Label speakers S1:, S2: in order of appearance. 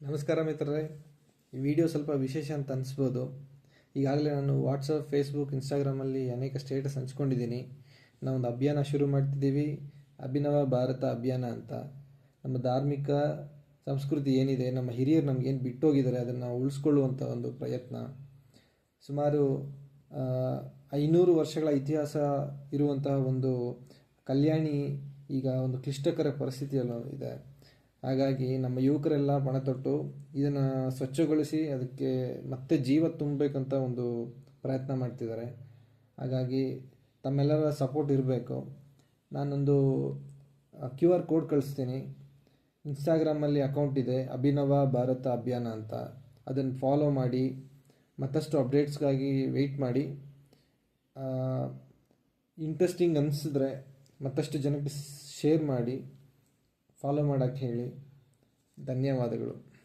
S1: ನಮಸ್ಕಾರ ಮಿತ್ರರೇ. ಈ ವಿಡಿಯೋ ಸ್ವಲ್ಪ ವಿಶೇಷ ಅಂತ ಅನಿಸ್ಬೋದು. ಈಗಾಗಲೇ ನಾನು ವಾಟ್ಸಪ್ ಫೇಸ್ಬುಕ್ ಇನ್ಸ್ಟಾಗ್ರಾಮಲ್ಲಿ ಅನೇಕ ಸ್ಟೇಟಸ್ ಹಂಚ್ಕೊಂಡಿದ್ದೀನಿ. ನಾವೊಂದು ಅಭಿಯಾನ ಶುರು ಮಾಡ್ತಿದ್ದೀವಿ. ಅಭಿನವ ಭಾರತ ಅಭಿಯಾನ ಅಂತ. ನಮ್ಮ ಧಾರ್ಮಿಕ ಸಂಸ್ಕೃತಿ ಏನಿದೆ, ನಮ್ಮ ಹಿರಿಯರು ನಮಗೇನು ಬಿಟ್ಟೋಗಿದ್ದಾರೆ, ಅದನ್ನು ಉಳಿಸ್ಕೊಳ್ಳುವಂಥ ಒಂದು ಪ್ರಯತ್ನ. ಸುಮಾರು ಐನೂರು ವರ್ಷಗಳ ಇತಿಹಾಸ ಇರುವಂತಹ ಒಂದು ಕಲ್ಯಾಣಿ ಈಗ ಒಂದು ಕ್ಲಿಷ್ಟಕರ ಪರಿಸ್ಥಿತಿಯಲ್ಲಿ ಇದೆ. ಹಾಗಾಗಿ ನಮ್ಮ ಯುವಕರೆಲ್ಲ ಪಣ ತೊಟ್ಟು ಇದನ್ನು ಸ್ವಚ್ಛಗೊಳಿಸಿ ಅದಕ್ಕೆ ಮತ್ತೆ ಜೀವ ತುಂಬಬೇಕಂತ ಒಂದು ಪ್ರಯತ್ನ ಮಾಡ್ತಿದ್ದಾರೆ. ಹಾಗಾಗಿ ತಮ್ಮೆಲ್ಲರ ಸಪೋರ್ಟ್ ಇರಬೇಕು. ನಾನೊಂದು ಕ್ಯೂ ಆರ್ ಕೋಡ್ ಕಳಿಸ್ತೀನಿ. ಇನ್ಸ್ಟಾಗ್ರಾಮಲ್ಲಿ ಅಕೌಂಟ್ ಇದೆ, ಅಭಿನವ ಭಾರತ ಅಭಿಯಾನ ಅಂತ. ಅದನ್ನು ಫಾಲೋ ಮಾಡಿ, ಮತ್ತಷ್ಟು ಅಪ್ಡೇಟ್ಸ್ಗಾಗಿ ವೆಯ್ಟ್ ಮಾಡಿ. ಇಂಟ್ರೆಸ್ಟಿಂಗ್ ಅನಿಸಿದ್ರೆ ಮತ್ತಷ್ಟು ಜನಕ್ಕೆ ಶೇರ್ ಮಾಡಿ. ಫಾಲೋ ಮಾಡೋಕ್ಕೆ ಹೇಳಿ. ಧನ್ಯವಾದಗಳು.